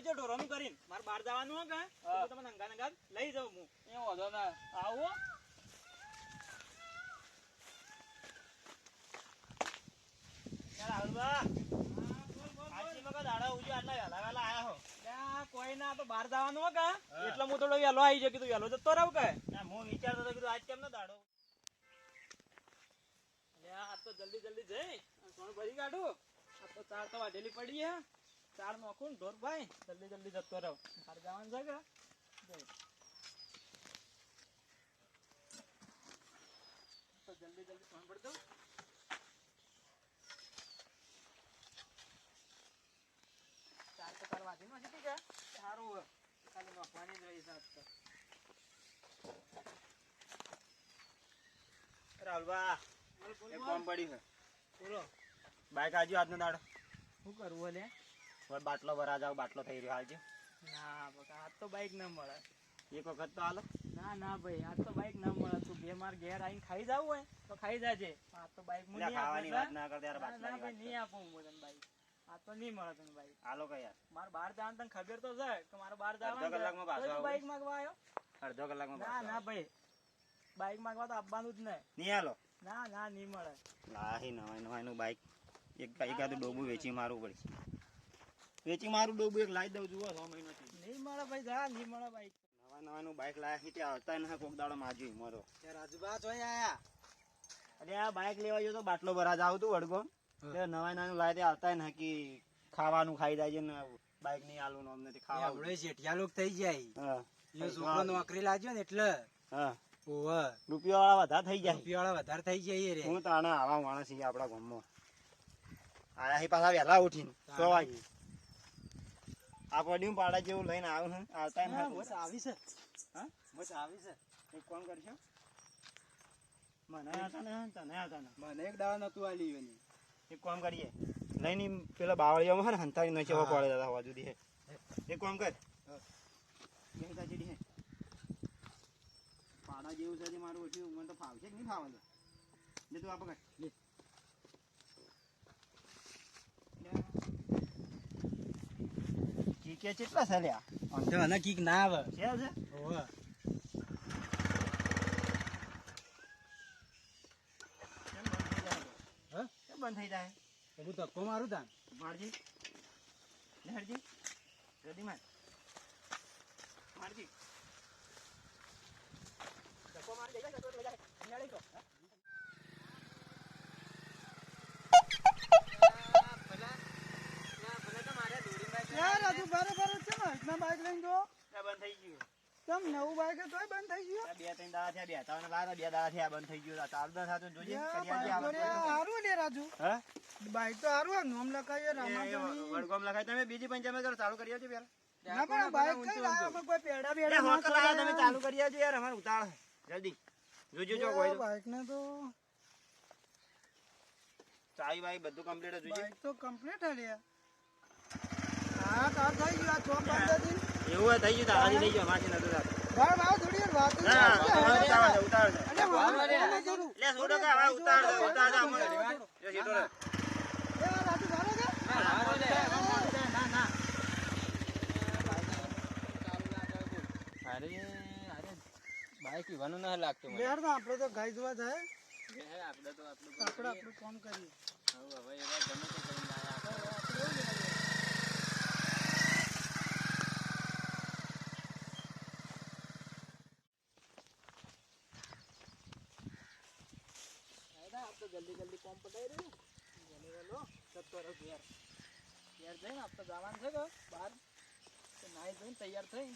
આવજો ઢોરોનું કરીને. મારે બહાર જવાનું હો કે? તમને અંગા અંગા લઈ જાઉં હું એ વાંધો ના. આવો. કોઈ ના તો બહાર જવાનું હો કે. એટલે હું થોડો વહેલો આવી કીધું વહેલો જતો રહું કે? હું વિચારતો હતો કીધું આજ કેમ ના દાડો? લ્યા, તો જલ્દી જલ્દી જઈ. અને ભરી કાઢું? આ તો ચાર તો વાઢેલી પડી હે. ચાર નોખું ઢોર ભાઈ જલ્દી જલ્દી જતો રહો. બહાર જવાનું છે કે? જલ્દી જલ્દી ફોન પડી દઉં ચાર તો તાર વાંધી નથી કે સારું ખાલી નોખવાની જ રહી છે એક બોલ. કામ છે. બોલો. બાઈક આજુ આજનો દાડો. શું કરવું લે? હવે બાટલો ભરા જાવ બાટલો થઈ રહ્યો હાલજો. ના બકા આ તો બાઈક ના મળે. એક વખત તો હાલો. ના ના ભાઈ આ તો બાઈક ના મળે. તું બે માર ઘેર આવીને ખાઈ જાવ હોય તો ખાઈ જાજે. આ તો બાઈક આપું ખાવાની વાત ના કરતા યાર બાટલા ના ભાઈ નહીં આપું હું તને બાઈક આ તો નહીં મળે તને બાઈક હાલો કે યાર. માર બહાર જવાનું તને ખબર તો છે કે મારે બહાર અડધો કલાકમાં પાછો આવું. બાઈક માંગવા આવ્યો? અડધો કલાકમાં ના ના ભાઈ. બાઈક માંગવા તો આપવાનું જ નહીં. નહીં હાલો. ના ના નહીં મળે. લાહી નવાય નવાયનું બાઈક એક એકાદું ડોબું વેચી મારવું પડશે. વેચી મારું ડોબું એક લાવી દઉં જુઓ છ મહિનાથી. નહીં મળે ભાઈ જા નહીં મળે બાઈક નવા નવાનું બાઈક લાયા છે ત્યાં આવતા ને કોક દાડો માજ્યું મારો. રાજુબા જોઈ આયા. અરે આ બાઈક લેવા ગયો તો બાટલો ભરા જાવ તું વડગો તે નવા નાનું લાય તે આવતા ને કે ખાવાનું ખાઈ જાય છે ને બાઈક નહીં આલું નો અમને ખાવા આપણે જેઠિયા લોક થઈ જાય. હા. એ છોકરો નોકરી લાગ્યો ને એટલે. હા. ઓવે. રૂપિયા વાળા વધારે થઈ જાય. રૂપિયા વાળા વધારે થઈ જાય રે. હું તાણે આવા માણસ છીએ આપણા ગામમાં. આયા હી પાછા વહેલા ઉઠીને. સો વાગે. આ પડ્યું પાડા જેવું લઈને આવું હું. આવતા એમ બસ આવી છે. હા? બસ આવી છે. એક કોણ કરશો? મને હતા ને તને ને. મને એક દાવા નહોતું આલી એની. એક કોમ કરીએ? લઈને પેલા બાવળિયામાં ને હંતાડી નો ચેવો પડે દાદા હવા જુદી હે. એક કામ કર. કેમ કાચીડી હે. પાડા જેવું છે જે મારું ઓછું મને તો ફાવશે કે નહીં ફાવશે લે તું આ પકડ. ચીકે કેટલા છે લ્યા અને કીક ના આવે. છે છે કેમ બંધ થઈ જાય? હ? કેમ બંધ થઈ જાય? તો હું ધક્કો મારું તાન. મારજી. લે હરજી. માર મારજી. ધક્કો મારી દે તો લઈ જાય અહીંયા લઈ જો હા? યાર રાજુ બરાબર છે ને આજના બાઈક લઈને જો આ બંધ થઈ કેમ નવું બાઈક તોય બંધ થઈ ગયું? બે ત્રણ દાડા થયા બે ત્રણ લારા બે દાડા થયા બંધ થઈ ગયું. આ દસ આવે જોડે હારું લે રાજુ? હા? બાઈક તો હારું આ નોમ લખાય રામાધણી વડગામ લખાય તમે બીજી પંચાયત કરો ચાલુ કરી આવજો પેલા ના પણ બાઈક કઈ લાયા? કોઈ પેડા બેડા હોક લાયા તમે ચાલુ કરી આવજો યાર અમાર ઉતાળ જલ્દી. જોજો જો કોઈ બાઈક ને તો ચાવી વાઈ બધું કમ્પ્લીટ જોજો. બાઈક તો કમ્પ્લીટ હલ્યા હા કા થઈ ગયું આ ચોક બંધ હતી એવું થઈ ગયું નતું વાર વાત ના બાઈક લાગતું આપડે તો ગાય જોવા જાય. આપડે તો આપણું કામ કરીએ હવે એવા ગમે તે કરીને આયા તો જલ્દી જલ્દી કોમ પટાઈ રહ્યું વહેલો વહેલો જતો રહ્યો ઘેર ઘેર જઈને આપ જવાનું છે કે બહાર તો નાહી ધોઈને તૈયાર થઈ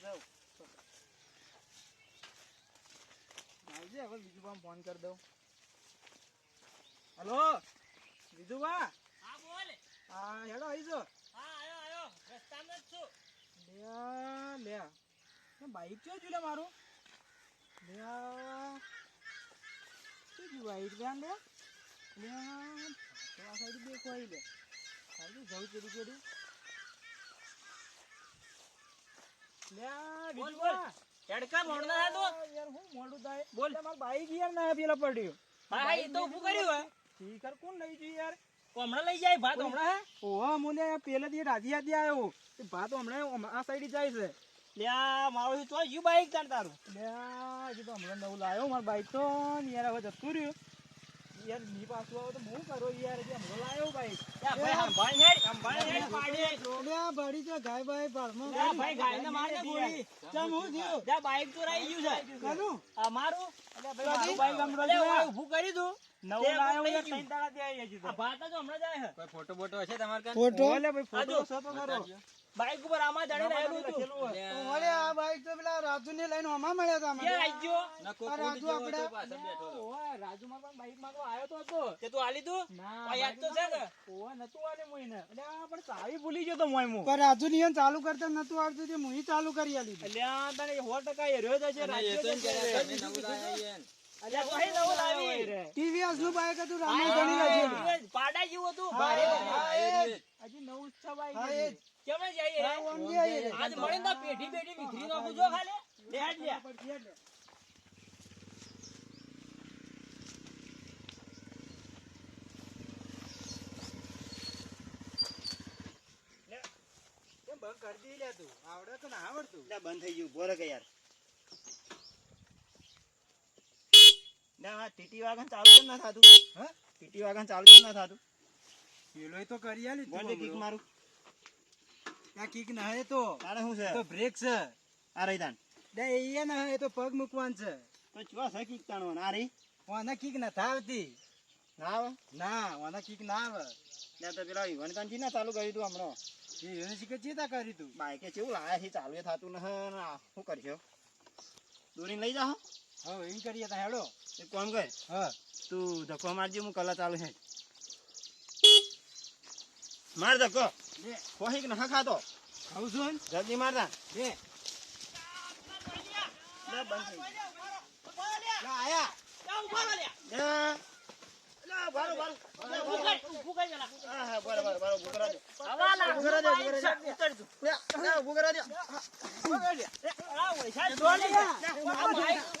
જાઉં. આવજે હવે બીજું ફોન કરી દઉં. હલો? બીજું હા બોલ. હા હેડો આવી જો. હા આયો આયો. રસ્તામાં જ છું. લે લે બાઈક ચો જોઈ લે મારું? લે શું જોયું બાઈક ધ્યાન લે લે તો આ સાઈડ બે કોઈ લે. ખાલી જવું ચડી ચડી લે બીજું હેડકા મોડના થા તું. યાર હું મોડું થાય? બોલ. મારું બાઈક યાર ના પેલા પડ્યું. હા હા એ તો ઊભું કર્યું હે. શીખર કોણ લઈ ગયું યાર? હમણાં લઈ જાય ભાત હમણાં હે. ઓહો મુને પેલેથી રાધી આદી આવ્યો. ભાત હમણાં આ સાઈડ જાય છે. લ્યા મારો તો યુ બાઈક તાર તારું? લ્યા, હજી તો હમણાં નવું લાવ્યો મારો બાઈક તો યાર હવે જતું રહ્યું. યારની પાછું આવે તો હું કરો યાર હજી હમણાં લાવ્યો બાઈક ભાઈ સંભાળ હેડ સંભાળ હેડ પાડી લ્યા, બાળી તો ગાય બાય ભાળમાં યા ભાઈ ગાયને માર ગોળી. ચમ હું થયું? જા બાઈક ચોરાઈ ગયું છે. કાનું આ મારું? મારું બાઈક હમણાં અલે, ઊભું કરી દઉં. ફોટો બોટો હશે તમારે ફોટો? ફોટો તો બાઈક ઉપર આમાં ચડી રહેલું હતું ઓલે આ બાઈક તો પેલા રાજુ ને લઈને આમાં મળ્યા હતા ના રાજુ આપણે- પાછળ બેઠો હતો. પણ બાઈકમાં આવ્યો તો હતો. તે તું આલી તું? ના, યાદ તો છે ને? ઓય નતું આલે મોઈને એટલે આ પણ ચાવી ભૂલી ગયો તો મોય મુ પણ રાજુ નિયમ ચાલુ કરતા નતું આવતું તે મુઈ ચાલુ કરી આલી એટલે તને સો ટકા હેર્યો જ છે રાજુ તો ટીવીએસનું બાઈક હતું રામે ઘણી લાગી પાડા જેવું હતું ભારે. હજી નવું જ છે બાઈક હા, એ જ. કેમ જઈએ? આજ મળે ના પેઢી પેઢી વિખરી નાખું જો ખાલે. લે આજ લે. કેમ બંધ કરી દી લે તું. આવડે તો ના આવડતું. બંધ થઈ ગયું. બોરે કે યાર. લ્યા, ટીટી વાગન ચાલુ કેમ ના થાતું. હા? ટીટી વાગન ચાલુ કેમ ના થાતું. પેલો તો કરી આલી બોલ કિક મારું. આ કિક ના હે તો. તારે શું છે? તો બ્રેક છે. આ રહી તાન દે એ ના હે તો પગ મૂકવાન છે. તો ચુવા છે કિક તાણવાનું? આ રહી. વાના કિક ના થાવતી. ના આવે? ના વાના કિક ના આવે. લ્યા, તો પેલા યુવાનકાનજી ના ચાલુ કર્યું તું હમણાં. એ યુનિવર્સિટી ચેતા કરી તું? બાઈકે કેવું લાયા છે ચાલુ એ થાતું ન હે કરશો? દોરીને લઈ જા હવે એમ કરીએ તા હેડો એક કામ કર હા તું ધક્કો મારજે હું કલા ચાલુ છે માર ધક્કો લે ખોહી કે ના ખાતો ખાવું છું ને? જલ્દી મારતા બે લે, બંધ થઈ ગયું. લે, આયા જા, ઊભા રહો લે. લે, લે, બારો, બારો. ઊભું કર, ઊભું કર જરા. હા, હા, બારો, બારો, બારો, ઊભું કરા દે. હવા લાગ. ઊભું કરા દે, ઊભું કરા દે. ઉતરજો. લે, લે, ઊભું કરા દે. આ વૈશાલ જોડે લે. આ ભાઈ ઊભો રહો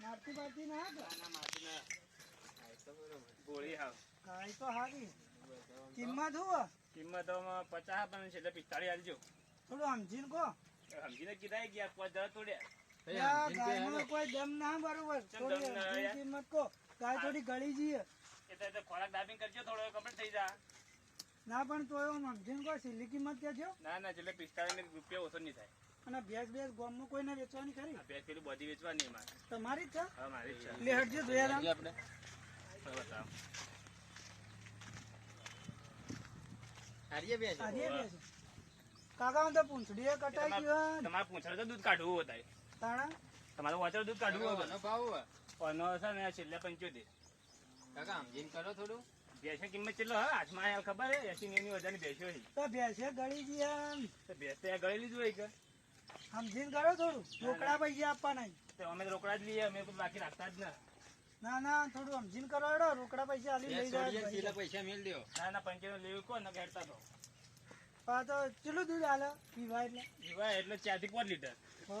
મારતી ના ગોળી હાવ. ગાય તો હારી કિંમત હું કિંમતોમાં પચાસ પણ છેલ્લે પિસ્તાળીસ આલજો થોડું સમજીને કહો સમજીને કીધા ગયા પાંચ જરા તોડ્યા જીન કોઈ દમ ના બરોબર. થોડી દમ ના સમજીને યાર? કિંમત કહો. ગાય થોડી ગળી જઈએ. એટલે તો ખોરાક દાબીને કરજો થોડો કમ્પ્લીટ થઈ જા. ના પણ તો એમ સમજીને કહો સિલ્લી કિંમત કહેજો ના ના છેલ્લે પિસ્તાળીસ રૂપિયા ઓછો નહીં થાય. અને ભેંસ ભેંસ ગોમમાં કોઈને વેચવાની ખરી? આ પેલી બધી વેચવાની મારે તમારી જ છે? હા મારી જ છે. લે હટજો જોયા રામ. આપણે. હવે હારીએ બે હારીએ ભેંસ. કાકા હું તો પૂંછડીએ કટાઈ ગયો તમારે પૂછડે તો દૂધ કાઢવું હોય તાણા? તમારે વાંચો દૂધ કાઢવું હોય ભાવ. પનો છે ને છેલ્લે પંચોતેર. કાકા સમજીને કરો થોડું. ભેંસની કિંમત કેટલો હા? હાથમાં આયા ખબર હે એસી નેવું વધારે ભેંસો છે. તો ભેંસે ગળી તો ભેંસ ગળી લીધું હોય કે? સમજીને કરો થોડું. રોકડા પૈસા આપવાના તો અમે રોકડા જ લઈએ અમે બાકી રાખતા જ ના. ના ના થોડું સમજીને કરો એડો રોકડા પૈસા આલી લઈ જાય પેલા પૈસા મેલ દ્યો. ના ના પંચે લેવું કોણ? ને હેડતા તો. પા તો ચેટલું દૂધ આલો? પીવા એટલે? પીવા એટલે ચારથી પાંચ લીટર. હો.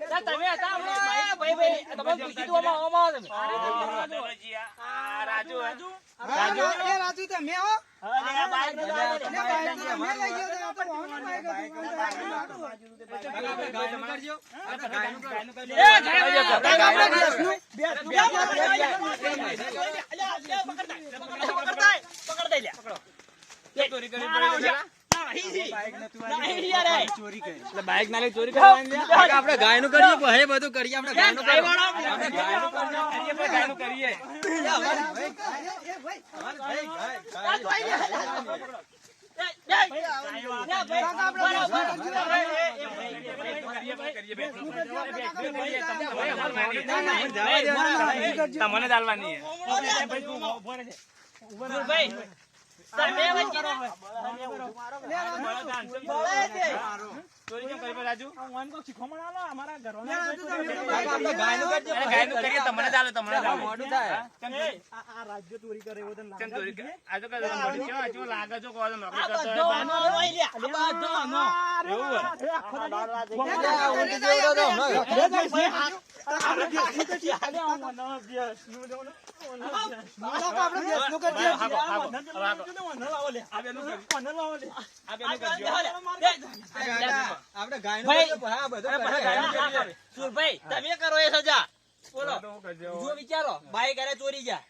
તમે હતા? ભાઈ, ભાઈ, તમે કીધું આમાં, આમાં તમે. આ રાજુ રાજુ રાજુ એ રાજુ તમે હો બાઈક બાઈક તો તમે લઈ ગયો તો બાઈક ગાયનું કરજો. ગાયનું પકડતા, પકડતા, લે. તે પડી બાઈક ના લઈ ચોરી. આપણે ગાયનું કરીએ હે બધું કરીએ આપણે ગાયનું કરીએ. આપણે ગાયનું કરીએ પણ ગાયનું કરીએ કરો ચોરી કેમ કરી રાજુ ઓન કોક શીખવામણ આલો, અમારા કરે. આપણે ગાયનું કરીએ તમને ચાલે તમને ચાલે એ, આ- આ રાજ્ય ચોરી કરે એવો તને લાગે કેમ ચોરી છે? કરે? આ તો કઈ મોટી કેવા ચેવો લાગે છો કહો છો નોકરી કરતો હોય બાર. એવું હોય? એ આખો દાડો હાકો, હાકો, હવે હાકો. આ બેનું કરજો. આ બેનું કરજો. આપણે ગાય. સુરભાઈ તમે કરો એ સજા બોલો તો હું કરજો. જો વિચારો બાઈક અરે ચોરી જા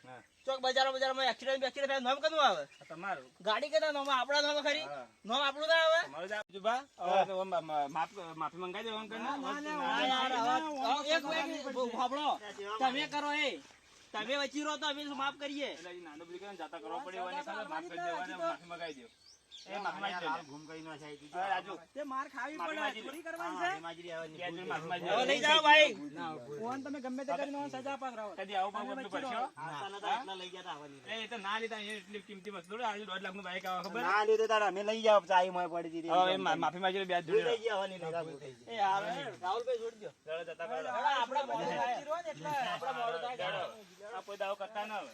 ચોક બજારો બજારમાં એક્સિડન્ટ એક્સિડન્ટ નામ કનું આવે તમારું ગાડી કેતા નામ આપણા નામ ખરી નામ આપણું ના આવે તમારું જ આ બીજું બા? હવે તો મા- મા- માફ- મંગાઈ દેવાનું કરીને. હા, યાર, એક મિનિટ, બહુ તમે કરો એ તમે વચી રહો તો અમે માફ કરીએ એટલે નાનું જાતા કરવા પડે માફ કરી દેવાને માફી મંગાઈ દ્યો. એ માફી માંગી ઘૂમ કઈ ના થાય હવે રાજુ, તે માર ખાવી પડે ચોરી કરવાની છે? માજરી આવે ક્યાં જોઈને માફી માંગી હવે લ્યો. ભાઈ. ઓન તમે ગમે તે કરીને ઓન સજા પકડાવો કદી આવું પણ બધું પડશે હો. એટલા લઈ ગયા તા આવવાની એ તો ના લીધા એટલી કિંમતી વસ્તુ થોડી. આજે દોઢ લાખનું બાઈક આવે ખબર? ના લીધું તારા અમે લઈ જાવ ચાઈ મોય પડી હતી હવે માફી માંગી લો, બે લઈ લો. ગયા આવવાની લઈ એ આવે. રાહુલભાઈ છોડી દો ચાલો, જતા કરો. આપણે મોડું થાય. આપણે મોડું થાય ચાલો. આ કોઈ દાવો કરતા ના હોય.